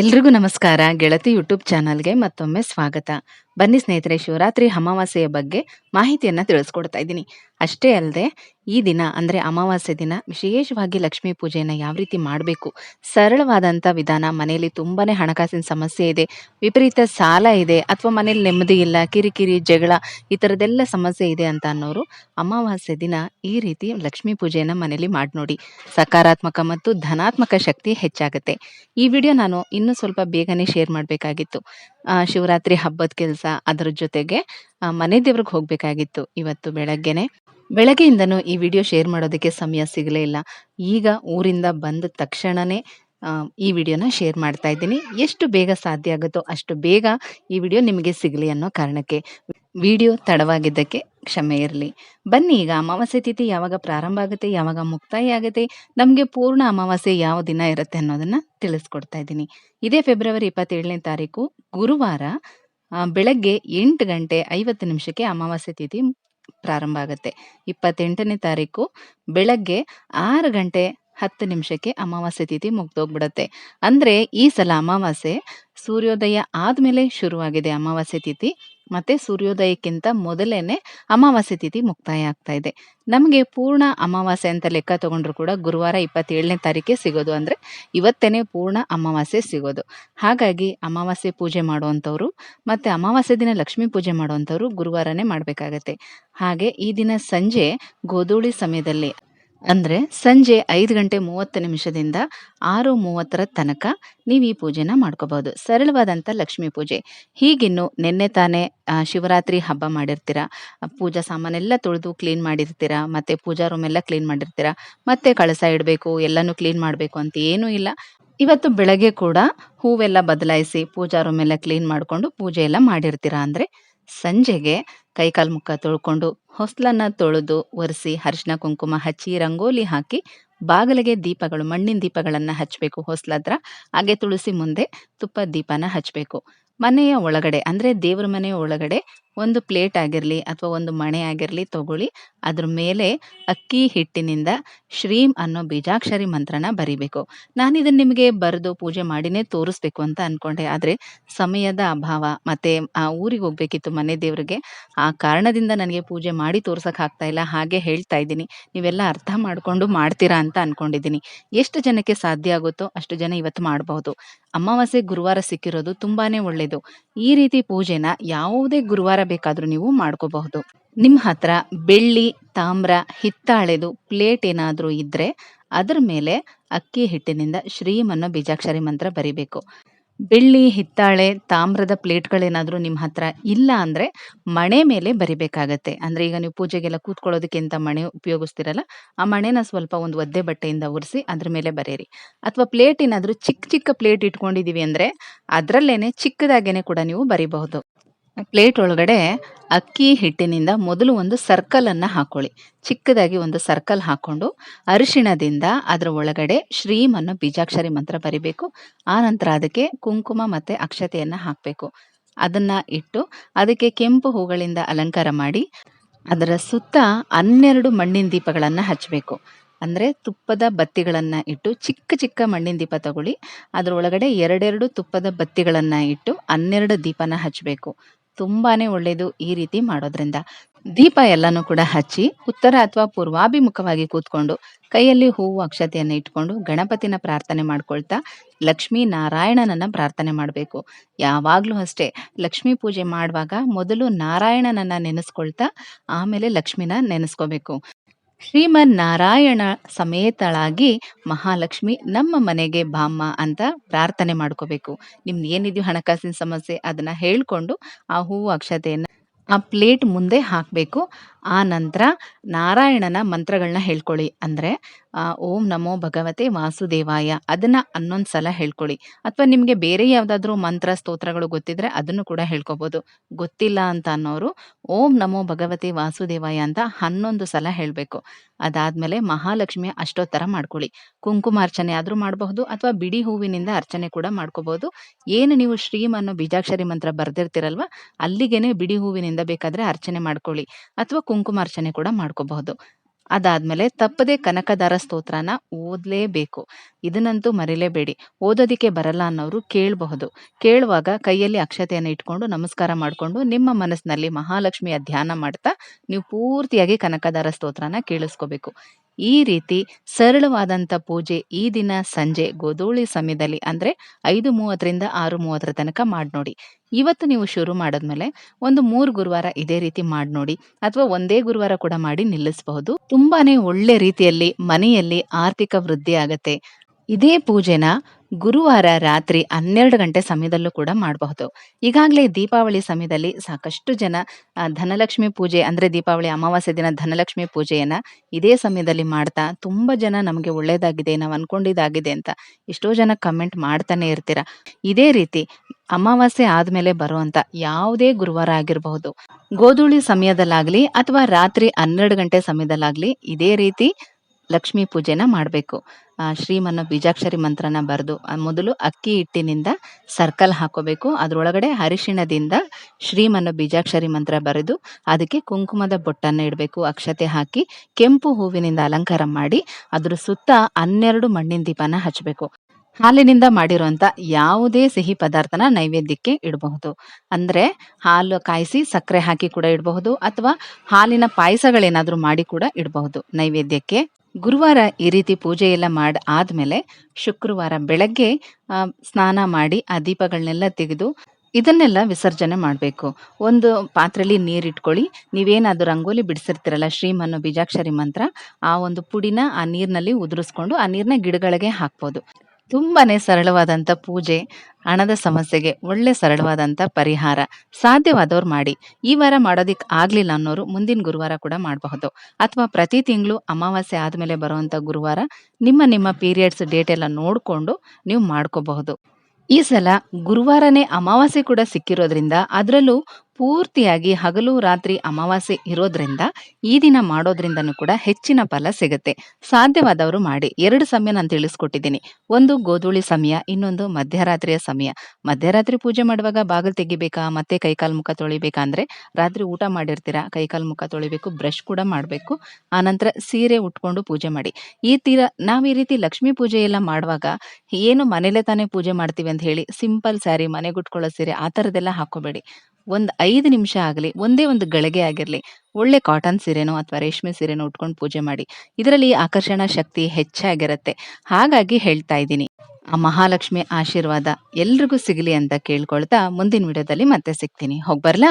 ಎಲ್ರಿಗೂ ನಮಸ್ಕಾರ. ಗೆಳತಿ ಯೂಟ್ಯೂಬ್ ಚಾನಲ್ಗೆ ಮತ್ತೊಮ್ಮೆ ಸ್ವಾಗತ. ಬನ್ನಿ ಸ್ನೇಹಿತರೆ, ಶಿವರಾತ್ರಿ ಅಮಾವಾಸ್ಯೆಯ ಬಗ್ಗೆ ಮಾಹಿತಿಯನ್ನು ತಿಳಿಸ್ಕೊಡ್ತಾ ಇದ್ದೀನಿ. ಅಷ್ಟೇ ಅಲ್ಲದೆ ಈ ದಿನ ಅಂದರೆ ಅಮಾವಾಸ್ಯೆ ದಿನ ವಿಶೇಷವಾಗಿ ಲಕ್ಷ್ಮೀ ಪೂಜೆಯನ್ನು ಯಾವ ರೀತಿ ಮಾಡಬೇಕು ಸರಳವಾದಂಥ ವಿಧಾನ ಮನೆಯಲ್ಲಿ ತುಂಬಾನೇ ಹಣಕಾಸಿನ ಸಮಸ್ಯೆ ಇದೆ, ವಿಪರೀತ ಸಾಲ ಇದೆ ಅಥವಾ ಮನೇಲಿ ನೆಮ್ಮದಿ ಇಲ್ಲ, ಕಿರಿಕಿರಿ, ಜಗಳ ಈ ಥರದ್ದೆಲ್ಲ ಸಮಸ್ಯೆ ಇದೆ ಅಂತ ಅನ್ನೋರು ಅಮಾವಾಸ್ಯೆ ದಿನ ಈ ರೀತಿ ಲಕ್ಷ್ಮೀ ಪೂಜೆಯನ್ನು ಮನೇಲಿ ಮಾಡಿ ನೋಡಿ. ಸಕಾರಾತ್ಮಕ ಮತ್ತು ಧನಾತ್ಮಕ ಶಕ್ತಿ ಹೆಚ್ಚಾಗುತ್ತೆ. ಈ ವಿಡಿಯೋ ನಾನು ಇನ್ನೂ ಸ್ವಲ್ಪ ಬೇಗನೆ ಶೇರ್ ಮಾಡಬೇಕಾಗಿತ್ತು. ಶಿವರಾತ್ರಿ ಹಬ್ಬದ ಕೆಲಸ ಅದರ ಜೊತೆಗೆ ಮನೆ ದೇವ್ರಿಗೆ ಹೋಗಬೇಕಾಗಿತ್ತು ಇವತ್ತು ಬೆಳಗ್ಗೆನೆ. ಬೆಳಗ್ಗೆಯಿಂದನೂ ಈ ವಿಡಿಯೋ ಶೇರ್ ಮಾಡೋದಕ್ಕೆ ಸಮಯ ಸಿಗಲೇ ಇಲ್ಲ. ಈಗ ಊರಿಂದ ಬಂದ ತಕ್ಷಣವೇ ಈ ವಿಡಿಯೋನ ಶೇರ್ ಮಾಡ್ತಾ ಇದ್ದೀನಿ. ಎಷ್ಟು ಬೇಗ ಸಾಧ್ಯ ಆಗುತ್ತೋ ಅಷ್ಟು ಬೇಗ ಈ ವಿಡಿಯೋ ನಿಮಗೆ ಸಿಗಲಿ ಅನ್ನೋ ಕಾರಣಕ್ಕೆ ವಿಡಿಯೋ ತಡವಾಗಿದ್ದಕ್ಕೆ ಕ್ಷಮೆ ಇರಲಿ. ಬನ್ನಿ ಈಗ ಅಮಾವಾಸ್ಯೆ ತಿಥಿ ಯಾವಾಗ ಪ್ರಾರಂಭ ಆಗುತ್ತೆ, ಯಾವಾಗ ಮುಕ್ತಾಯ ಆಗುತ್ತೆ, ನಮಗೆ ಪೂರ್ಣ ಅಮಾವಾಸ್ಯೆ ಯಾವ ದಿನ ಇರುತ್ತೆ ಅನ್ನೋದನ್ನು ತಿಳಿಸ್ಕೊಡ್ತಾ ಇದ್ದೀನಿ. ಇದೇ ಫೆಬ್ರವರಿ ಇಪ್ಪತ್ತೇಳನೇ ತಾರೀಕು ಗುರುವಾರ ಬೆಳಗ್ಗೆ ಎಂಟು ಗಂಟೆ ಐವತ್ತು ನಿಮಿಷಕ್ಕೆ ಅಮಾವಾಸ್ಯೆ ತಿಥಿ ಪ್ರಾರಂಭ ಆಗುತ್ತೆ. ಇಪ್ಪತ್ತೆಂಟನೇ ತಾರೀಕು ಬೆಳಗ್ಗೆ ಆರು ಗಂಟೆ ಹತ್ತು ನಿಮಿಷಕ್ಕೆ ಅಮಾವಾಸ್ಯೆ ತಿಥಿ ಮುಗ್ದೋಗ್ಬಿಡತ್ತೆ. ಅಂದ್ರೆ ಈ ಸಲ ಅಮಾವಾಸ್ಯೆ ಸೂರ್ಯೋದಯ ಆದ್ಮೇಲೆ ಶುರುವಾಗಿದೆ ಅಮಾವಾಸ್ಯೆ ತಿಥಿ. ಮತ್ತೆ ಸೂರ್ಯೋದಯಕ್ಕಿಂತ ಮೊದಲೇನೆ ಅಮಾವಾಸ್ಯೆ ತಿಥಿ ಮುಕ್ತಾಯ ಆಗ್ತಾ ಇದೆ. ನಮಗೆ ಪೂರ್ಣ ಅಮಾವಾಸ್ಯೆ ಅಂತ ಲೆಕ್ಕ ತಗೊಂಡ್ರು ಕೂಡ ಗುರುವಾರ ಇಪ್ಪತ್ತೇಳನೇ ತಾರೀಕೆ ಸಿಗೋದು ಅಂದ್ರೆ ಇವತ್ತೇನೆ ಪೂರ್ಣ ಅಮಾವಾಸ್ಯೆ ಸಿಗೋದು. ಹಾಗಾಗಿ ಅಮಾವಾಸ್ಯೆ ಪೂಜೆ ಮಾಡುವಂಥವ್ರು ಮತ್ತೆ ಅಮಾವಾಸ್ಯೆ ದಿನ ಲಕ್ಷ್ಮೀ ಪೂಜೆ ಮಾಡುವಂಥವ್ರು ಗುರುವಾರನೇ ಮಾಡಬೇಕಾಗತ್ತೆ. ಹಾಗೆ ಈ ದಿನ ಸಂಜೆ ಗೋಧೂಳಿ ಸಮಯದಲ್ಲಿ ಅಂದ್ರೆ ಸಂಜೆ ಐದು ಗಂಟೆ ಮೂವತ್ತು ನಿಮಿಷದಿಂದ ಆರು ಮೂವತ್ತರ ತನಕ ನೀವು ಈ ಪೂಜೆನ ಮಾಡ್ಕೋಬಹುದು. ಸರಳವಾದಂಥ ಲಕ್ಷ್ಮೀ ಪೂಜೆ. ಹೀಗಿನ್ನು ನಿನ್ನೆ ತಾನೇ ಶಿವರಾತ್ರಿ ಹಬ್ಬ ಮಾಡಿರ್ತೀರ ಪೂಜಾ ಸಾಮಾನೆಲ್ಲ ತೊಳೆದು ಕ್ಲೀನ್ ಮಾಡಿರ್ತೀರಾ, ಮತ್ತೆ ಪೂಜಾ ರೂಮ್ ಎಲ್ಲ ಕ್ಲೀನ್ ಮಾಡಿರ್ತೀರಾ, ಮತ್ತೆ ಕಳಸ ಇಡಬೇಕು, ಎಲ್ಲನೂ ಕ್ಲೀನ್ ಮಾಡಬೇಕು ಅಂತ ಏನೂ ಇಲ್ಲ. ಇವತ್ತು ಬೆಳಗ್ಗೆ ಕೂಡ ಹೂವೆಲ್ಲ ಬದಲಾಯಿಸಿ ಪೂಜಾ ರೂಮ್ ಎಲ್ಲ ಕ್ಲೀನ್ ಮಾಡಿಕೊಂಡು ಪೂಜೆ ಎಲ್ಲ ಮಾಡಿರ್ತೀರಾ ಅಂದ್ರೆ ಸಂಜೆಗೆ ಕೈಕಾಲು ಮುಖ ತೊಳ್ಕೊಂಡು ಹೊಸ್ಲನ್ನ ತೊಳೆದು ಒರೆಸಿ ಅರಿಶಿನ ಕುಂಕುಮ ಹಚ್ಚಿ ರಂಗೋಲಿ ಹಾಕಿ ಬಾಗಿಲಿಗೆ ದೀಪಗಳು, ಮಣ್ಣಿನ ದೀಪಗಳನ್ನು ಹಚ್ಚಬೇಕು ಹೊಸ್ಲತ್ರ ಹಾಗೆ ತುಳಸಿ ಮುಂದೆ ತುಪ್ಪದ ದೀಪನ ಹಚ್ಚಬೇಕು ಮನೆಯ ಒಳಗಡೆ, ಅಂದ್ರೆ ದೇವ್ರ ಮನೆಯ ಒಳಗಡೆ ಒಂದು ಪ್ಲೇಟ್ ಆಗಿರಲಿ ಅಥವಾ ಒಂದು ಮಣೆ ಆಗಿರಲಿ ತಗೊಳ್ಳಿ. ಅದ್ರ ಮೇಲೆ ಅಕ್ಕಿ ಹಿಟ್ಟಿನಿಂದ ಶ್ರೀಂ ಅನ್ನೋ ಬೀಜಾಕ್ಷರಿ ಮಂತ್ರನ ಬರಿಬೇಕು. ನಾನು ಇದನ್ನ ನಿಮಗೆ ಬರೆದು ಪೂಜೆ ಮಾಡಿನೇ ತೋರಿಸ್ಬೇಕು ಅಂತ ಅನ್ಕೊಂಡೆ. ಆದ್ರೆ ಸಮಯದ ಅಭಾವ ಮತ್ತೆ ಆ ಊರಿಗೆ ಹೋಗ್ಬೇಕಿತ್ತು ಮನೆ ದೇವರಿಗೆ, ಆ ಕಾರಣದಿಂದ ನನಗೆ ಪೂಜೆ ಮಾಡಿ ತೋರ್ಸಕ್ ಆಗ್ತಾ ಇಲ್ಲ. ಹಾಗೆ ಹೇಳ್ತಾ ಇದ್ದೀನಿ. ನೀವೆಲ್ಲ ಅರ್ಥ ಮಾಡ್ಕೊಂಡು ಮಾಡ್ತೀರಾ ಅಂತ ಅನ್ಕೊಂಡಿದ್ದೀನಿ. ಎಷ್ಟು ಜನಕ್ಕೆ ಸಾಧ್ಯ ಆಗುತ್ತೋ ಅಷ್ಟು ಜನ ಇವತ್ತು ಮಾಡಬಹುದು. ಅಮಾವಾಸ್ಯೆ ಗುರುವಾರ ಸಿಕ್ಕಿರೋದು ತುಂಬಾನೇ ಒಳ್ಳೇದು. ಈ ರೀತಿ ಪೂಜೆನ ಯಾವುದೇ ಗುರುವಾರ ಬೇಕಾದರೂ ನೀವು ಮಾಡ್ಕೋಬಹುದು. ನಿಮ್ಮ ಹತ್ರ ಬೆಳ್ಳಿ, ತಾಮ್ರ ಹಿತ್ತಾಳೆದು ಪ್ಲೇಟ್ ಏನಾದರೂ ಇದ್ದರೆ ಅದ್ರ ಮೇಲೆ ಅಕ್ಕಿ ಹಿಟ್ಟಿನಿಂದ ಶ್ರೀಮನ್ನು ಬೀಜಾಕ್ಷರಿ ಮಂತ್ರ ಬರಿಬೇಕು. ಬೆಳ್ಳಿ, ಹಿತ್ತಾಳೆ, ತಾಮ್ರದ ಪ್ಲೇಟ್ಗಳೇನಾದರೂ ನಿಮ್ಮ ಹತ್ರ ಇಲ್ಲ ಅಂದ್ರೆ ಮಣೆ ಮೇಲೆ ಬರಿಬೇಕಾಗತ್ತೆ. ಅಂದ್ರೆ ಈಗ ನೀವು ಪೂಜೆಗೆಲ್ಲ ಕೂತ್ಕೊಳ್ಳೋದಕ್ಕೆ ಅಂತ ಮಣೆ ಉಪಯೋಗಿಸ್ತಿರಲ್ಲ, ಆ ಮಣೆನ ಸ್ವಲ್ಪ ಒಂದು ಒದ್ದೆ ಬಟ್ಟೆಯಿಂದ ಉರಿಸಿ ಅದ್ರ ಮೇಲೆ ಬರೀರಿ ಅಥವಾ ಪ್ಲೇಟ್ ಏನಾದರೂ ಚಿಕ್ಕ ಚಿಕ್ಕ ಪ್ಲೇಟ್ ಇಟ್ಕೊಂಡಿದೀವಿ ಅಂದ್ರೆ ಅದರಲ್ಲೇನೆ ಚಿಕ್ಕದಾಗೇನೆ ಕೂಡ ನೀವು ಬರಿಬಹುದು. ಪ್ಲೇಟ್ ಒಳಗಡೆ ಅಕ್ಕಿ ಹಿಟ್ಟಿನಿಂದ ಮೊದಲು ಒಂದು ಸರ್ಕಲ್ ಅನ್ನ ಹಾಕೊಳ್ಳಿ. ಚಿಕ್ಕದಾಗಿ ಒಂದು ಸರ್ಕಲ್ ಹಾಕೊಂಡು ಅರಿಶಿಣದಿಂದ ಅದರ ಒಳಗಡೆ ಶ್ರೀಮ್ ಅನ್ನೋ ಬೀಜಾಕ್ಷರಿ ಮಂತ್ರ ಬರಿಬೇಕು. ಆ ನಂತರ ಅದಕ್ಕೆ ಕುಂಕುಮ ಮತ್ತೆ ಅಕ್ಷತೆಯನ್ನು ಹಾಕಬೇಕು. ಅದನ್ನ ಇಟ್ಟು ಅದಕ್ಕೆ ಕೆಂಪು ಹೂಗಳಿಂದ ಅಲಂಕಾರ ಮಾಡಿ ಅದರ ಸುತ್ತ ಹನ್ನೆರಡು ಮಣ್ಣಿನ ದೀಪಗಳನ್ನು ಹಚ್ಚಬೇಕು ಅಂದರೆ ತುಪ್ಪದ ಬತ್ತಿಗಳನ್ನು ಇಟ್ಟು ಚಿಕ್ಕ ಚಿಕ್ಕ ಮಣ್ಣಿನ ದೀಪ ತಗೊಳ್ಳಿ. ಅದರೊಳಗಡೆ ಎರಡೆರಡು ತುಪ್ಪದ ಬತ್ತಿಗಳನ್ನು ಇಟ್ಟು ಹನ್ನೆರಡು ದೀಪನ ಹಚ್ಚಬೇಕು ತುಂಬಾನೇ ಒಳ್ಳೆಯದು ಈ ರೀತಿ ಮಾಡೋದ್ರಿಂದ. ದೀಪ ಎಲ್ಲನೂ ಕೂಡ ಹಚ್ಚಿ, ಉತ್ತರ ಅಥವಾ ಪೂರ್ವಾಭಿಮುಖವಾಗಿ ಕೂತ್ಕೊಂಡು, ಕೈಯಲ್ಲಿ ಹೂವು ಅಕ್ಷತೆಯನ್ನು ಇಟ್ಕೊಂಡು, ಗಣಪತಿನ ಪ್ರಾರ್ಥನೆ ಮಾಡ್ಕೊಳ್ತಾ, ಲಕ್ಷ್ಮೀ ನಾರಾಯಣನನ್ನ ಪ್ರಾರ್ಥನೆ ಮಾಡಬೇಕು. ಯಾವಾಗಲೂ ಅಷ್ಟೇ, ಲಕ್ಷ್ಮೀ ಪೂಜೆ ಮಾಡುವಾಗ ಮೊದಲು ನಾರಾಯಣನನ್ನ ನೆನೆಸ್ಕೊಳ್ತಾ, ಆಮೇಲೆ ಲಕ್ಷ್ಮೀನ ನೆನೆಸ್ಕೋಬೇಕು. ಶ್ರೀಮನ್ ನಾರಾಯಣ ಸಮೇತಳಾಗಿ ಮಹಾಲಕ್ಷ್ಮಿ ನಮ್ಮ ಮನೆಗೆ ಬಾಮ್ಮ ಅಂತ ಪ್ರಾರ್ಥನೆ ಮಾಡ್ಕೋಬೇಕು. ನಿಮ್ದು ಏನಿದೆಯೋ ಹಣಕಾಸಿನ ಸಮಸ್ಯೆ ಅದನ್ನ ಹೇಳ್ಕೊಂಡು ಆ ಹೂವು ಅಕ್ಷತೆಯನ್ನ ಆ ಪ್ಲೇಟ್ ಮುಂದೆ ಹಾಕಬೇಕು. ಆ ನಂತರ ನಾರಾಯಣನ ಮಂತ್ರಗಳನ್ನ ಹೇಳ್ಕೊಳ್ಳಿ. ಅಂದ್ರೆ ಓಂ ನಮೋ ಭಗವತೆ ವಾಸುದೇವಾಯ, ಅದನ್ನ ಹನ್ನೊಂದು ಸಲ ಹೇಳ್ಕೊಳ್ಳಿ. ಅಥವಾ ನಿಮಗೆ ಬೇರೆ ಯಾವುದಾದ್ರೂ ಮಂತ್ರ, ಸ್ತೋತ್ರಗಳು ಗೊತ್ತಿದ್ರೆ ಅದನ್ನು ಕೂಡ ಹೇಳ್ಕೊಬೋದು. ಗೊತ್ತಿಲ್ಲ ಅಂತ ಅನ್ನೋರು ಓಂ ನಮೋ ಭಗವತೆ ವಾಸುದೇವಾಯ ಅಂತ ಹನ್ನೊಂದು ಸಲ ಹೇಳಬೇಕು. ಅದಾದಮೇಲೆ ಮಹಾಲಕ್ಷ್ಮಿಯ ಅಷ್ಟೋತ್ತರ ಮಾಡ್ಕೊಳ್ಳಿ. ಕುಂಕುಮಾರ್ಚನೆ ಆದರೂ ಮಾಡಬಹುದು, ಅಥವಾ ಬಿಡಿ ಹೂವಿನಿಂದ ಅರ್ಚನೆ ಕೂಡ ಮಾಡ್ಕೋಬಹುದು ಏನು ನೀವು ಶ್ರೀಮ್ ಅನ್ನೋ ಬೀಜಾಕ್ಷರಿ ಮಂತ್ರ ಬರ್ದಿರ್ತೀರಲ್ವಾ, ಅಲ್ಲಿಗೇನೆ ಬಿಡಿ ಹೂವಿನಿಂದ ಬೇಕಾದ್ರೆ ಅರ್ಚನೆ ಮಾಡ್ಕೊಳ್ಳಿ. ಅಥವಾ ಕುಂಕುಮಾರ್ಚನೆ ಕೂಡ ಮಾಡ್ಕೋಬಹುದು. ಅದಾದ್ಮೇಲೆ ತಪ್ಪದೆ ಕನಕದಾರ ಸ್ತೋತ್ರನ ಓದ್ಲೇಬೇಕು. ಇದನ್ನಂತೂ ಮರಿಲೇಬೇಡಿ. ಓದೋದಿಕ್ಕೆ ಬರಲ್ಲ ಅನ್ನೋರು ಕೇಳಬಹುದು. ಕೇಳುವಾಗ ಕೈಯಲ್ಲಿ ಅಕ್ಷತೆಯನ್ನು ಇಟ್ಕೊಂಡು ನಮಸ್ಕಾರ ಮಾಡಿಕೊಂಡು ನಿಮ್ಮ ಮನಸ್ಸಿನಲ್ಲಿ ಮಹಾಲಕ್ಷ್ಮಿಯ ಧ್ಯಾನ ಮಾಡ್ತಾ ನೀವು ಪೂರ್ತಿಯಾಗಿ ಕನಕದಾರ ಸ್ತೋತ್ರನ ಕೇಳಿಸ್ಕೋಬೇಕು. ಈ ರೀತಿ ಸರಳವಾದಂಥ ಪೂಜೆ ಈ ದಿನ ಸಂಜೆ ಗೋಧೂಳಿ ಸಮಯದಲ್ಲಿ ಅಂದರೆ ಐದು ಮೂವತ್ತರಿಂದ ಆರು ಮೂವತ್ತರ ತನಕ ಮಾಡಿ ನೋಡಿ. ಇವತ್ತು ನೀವು ಶುರು ಮಾಡಿದ್ಮೇಲೆ ಒಂದು ಮೂರು ಗುರುವಾರ ಇದೇ ರೀತಿ ಮಾಡಿ ನೋಡಿ ಅಥವಾ ಒಂದೇ ಗುರುವಾರ ಕೂಡ ಮಾಡಿ ನಿಲ್ಲಿಸಬಹುದು. ತುಂಬಾನೇ ಒಳ್ಳೆ ರೀತಿಯಲ್ಲಿ ಮನೆಯಲ್ಲಿ ಆರ್ಥಿಕ ವೃದ್ಧಿ ಆಗತ್ತೆ. ಇದೇ ಪೂಜೆನ ಗುರುವಾರ ರಾತ್ರಿ ಹನ್ನೆರಡು ಗಂಟೆ ಸಮಯದಲ್ಲೂ ಕೂಡ ಮಾಡಬಹುದು. ಈಗಾಗಲೇ ದೀಪಾವಳಿ ಸಮಯದಲ್ಲಿ ಸಾಕಷ್ಟು ಜನ ಧನಲಕ್ಷ್ಮಿ ಪೂಜೆ, ಅಂದ್ರೆ ದೀಪಾವಳಿ ಅಮಾವಾಸ್ಯೆ ದಿನ ಧನಲಕ್ಷ್ಮಿ ಪೂಜೆಯನ್ನ ಇದೇ ಸಮಯದಲ್ಲಿ ಮಾಡ್ತಾ ತುಂಬಾ ಜನ ನಮಗೆ ಒಳ್ಳೆಯದಾಗಿದೆ ನಾವು ಅಂದ್ಕೊಂಡಿದ್ದಾಗಿದೆ ಅಂತ ಎಷ್ಟೋ ಜನ ಕಮೆಂಟ್ ಮಾಡ್ತಾನೆ ಇರ್ತೀರ. ಇದೇ ರೀತಿ ಅಮಾವಾಸ್ಯೆ ಆದ್ಮೇಲೆ ಬರುವಂತ ಯಾವುದೇ ಗುರುವಾರ ಆಗಿರಬಹುದು. ಗೋಧೂಳಿ ಸಮಯದಲ್ಲಾಗ್ಲಿ ಅಥವಾ ರಾತ್ರಿ ಹನ್ನೆರಡು ಗಂಟೆ ಸಮಯದಲ್ಲಾಗ್ಲಿ ಇದೇ ರೀತಿ ಲಕ್ಷ್ಮೀ ಪೂಜೆನ ಮಾಡಬೇಕು. ಶ್ರೀಮನ್ನ ಬೀಜಾಕ್ಷರಿ ಮಂತ್ರನ ಬರೆದು ಮೊದಲು ಅಕ್ಕಿ ಹಿಟ್ಟಿನಿಂದ ಸರ್ಕಲ್ ಹಾಕೋಬೇಕು. ಅದರೊಳಗಡೆ ಅರಿಶಿಣದಿಂದ ಶ್ರೀಮನ್ನ ಬೀಜಾಕ್ಷರಿ ಮಂತ್ರ ಬರೆದು, ಅದಕ್ಕೆ ಕುಂಕುಮದ ಬೊಟ್ಟನ್ನು ಇಡಬೇಕು. ಅಕ್ಷತೆ ಹಾಕಿ ಕೆಂಪು ಹೂವಿನಿಂದ ಅಲಂಕಾರ ಮಾಡಿ, ಅದರ ಸುತ್ತ ಹನ್ನೆರಡು ಮಣ್ಣಿನ ದೀಪನ ಹಚ್ಚಬೇಕು ಹಾಲಿನಿಂದ ಮಾಡಿರುವಂತ ಯಾವುದೇ ಸಿಹಿ ಪದಾರ್ಥನ ನೈವೇದ್ಯಕ್ಕೆ ಇಡಬಹುದು. ಅಂದ್ರೆ ಹಾಲು ಕಾಯಿಸಿ ಸಕ್ಕರೆ ಹಾಕಿ ಕೂಡ ಇಡಬಹುದು, ಅಥವಾ ಹಾಲಿನ ಪಾಯಸಗಳೇನಾದ್ರೂ ಮಾಡಿ ಕೂಡ ಇಡಬಹುದು ನೈವೇದ್ಯಕ್ಕೆ. ಗುರುವಾರ ಈ ರೀತಿ ಪೂಜೆ ಎಲ್ಲ ಮಾಡಿ, ಆದ್ಮೇಲೆ ಶುಕ್ರವಾರ ಬೆಳಗ್ಗೆ ಸ್ನಾನ ಮಾಡಿ ಆ ದೀಪಗಳನ್ನೆಲ್ಲ ತೆಗೆದು ಇದನ್ನೆಲ್ಲ ವಿಸರ್ಜನೆ ಮಾಡಬೇಕು. ಒಂದು ಪಾತ್ರೆಯಲ್ಲಿ ನೀರಿಟ್ಕೊಳ್ಳಿ. ನೀವೇನಾದರೂ ರಂಗೋಲಿ ಬಿಡಿಸಿರ್ತೀರಲ್ಲ ಶ್ರೀಮ್ ಅನ್ನೋ ಬೀಜಾಕ್ಷರಿ ಮಂತ್ರ, ಆ ಒಂದು ಪುಡಿನ ಆ ನೀರಿನಲ್ಲಿ ಉದುರಿಸ್ಕೊಂಡು ಆ ನೀರನ್ನ ಗಿಡಗಳಿಗೆ ಹಾಕ್ಬೋದು. ತುಂಬಾನೇ ಸರಳವಾದಂಥ ಪೂಜೆ, ಹಣದ ಸಮಸ್ಯೆಗೆ ಒಳ್ಳೆ ಸರಳವಾದಂಥ ಪರಿಹಾರ ಸಾಧ್ಯವಾದವ್ರು ಮಾಡಿ. ಈ ವಾರ ಮಾಡೋದಿಕ್ ಆಗ್ಲಿಲ್ಲ ಅನ್ನೋರು ಮುಂದಿನ ಗುರುವಾರ ಕೂಡ ಮಾಡಬಹುದು. ಅಥವಾ ಪ್ರತಿ ತಿಂಗಳು ಅಮಾವಾಸ್ಯೆ ಆದಮೇಲೆ ಬರುವಂಥ ಗುರುವಾರ ನಿಮ್ಮ ನಿಮ್ಮ ಪೀರಿಯಡ್ಸ್ ಡೇಟ್ ಎಲ್ಲ ನೋಡಿಕೊಂಡು ನೀವು ಮಾಡ್ಕೋಬಹುದು. ಈ ಸಲ ಗುರುವಾರನೇ ಅಮಾವಾಸ್ಯೆ ಕೂಡ ಸಿಕ್ಕಿರೋದ್ರಿಂದ ಅದರಲ್ಲೂ ಪೂರ್ತಿಯಾಗಿ ಹಗಲು ರಾತ್ರಿ ಅಮಾವಾಸ್ಯೆ ಇರೋದ್ರಿಂದ ಈ ದಿನ ಮಾಡೋದ್ರಿಂದನೂ ಕೂಡ ಹೆಚ್ಚಿನ ಫಲ ಸಿಗುತ್ತೆ. ಸಾಧ್ಯವಾದವರು ಮಾಡಿ. ಎರಡು ಸಮಯ ನಾನು ತಿಳಿಸ್ಕೊಟ್ಟಿದ್ದೀನಿ. ಒಂದು ಗೋಧೂಳಿ ಸಮಯ, ಇನ್ನೊಂದು ಮಧ್ಯರಾತ್ರಿಯ ಸಮಯ. ಮಧ್ಯರಾತ್ರಿ ಪೂಜೆ ಮಾಡುವಾಗ ಬಾಗಿಲು ತೆಗಿಬೇಕಾ, ಮತ್ತೆ ಕೈಕಾಲು ಮುಖ ತೊಳಿಬೇಕಾ ಅಂದ್ರೆ ರಾತ್ರಿ ಊಟ ಮಾಡಿರ್ತೀರಾ, ಕೈಕಾಲು ಮುಖ ತೊಳಿಬೇಕು, ಬ್ರಷ್ ಕೂಡ ಮಾಡಬೇಕು. ಆನಂತರ ಸೀರೆ ಉಟ್ಕೊಂಡು ಪೂಜೆ ಮಾಡಿ. ಈ ತೀರ ನಾವು ಈ ರೀತಿ ಲಕ್ಷ್ಮೀ ಪೂಜೆ ಎಲ್ಲ ಮಾಡುವಾಗ ಏನು ಮನೇಲೆ ತಾನೇ ಪೂಜೆ ಮಾಡ್ತೀವಿ ಅಂತ ಹೇಳಿ, ಸಿಂಪಲ್ ಸ್ಯಾರಿ, ಮನೆಗೆ ಉಟ್ಕೊಳ್ಳೋ ಸೀರೆ ಆ ಥರದ್ದೆಲ್ಲ ಹಾಕೋಬೇಡಿ ಒಂದು ಐದು ನಿಮಿಷ ಆಗಲಿ, ಒಂದೇ ಒಂದು ಗಳಿಗೆ ಆಗಿರಲಿ, ಒಳ್ಳೆ ಕಾಟನ್ ಸೀರೆನೋ ಅಥವಾ ರೇಷ್ಮೆ ಸೀರೆನೋ ಉಟ್ಕೊಂಡು ಪೂಜೆ ಮಾಡಿ, ಇದರಲ್ಲಿ ಆಕರ್ಷಣಾ ಶಕ್ತಿ ಹೆಚ್ಚಾಗಿರುತ್ತೆ. ಹಾಗಾಗಿ ಹೇಳ್ತಾ ಇದ್ದೀನಿ. ಆ ಮಹಾಲಕ್ಷ್ಮಿ ಆಶೀರ್ವಾದ ಎಲ್ರಿಗೂ ಸಿಗಲಿ ಅಂತ ಕೇಳ್ಕೊಳ್ತಾ ಮುಂದಿನ ವಿಡಿಯೋದಲ್ಲಿ ಮತ್ತೆ ಸಿಗ್ತೀನಿ. ಹೋಗ್ಬರ್ಲಾ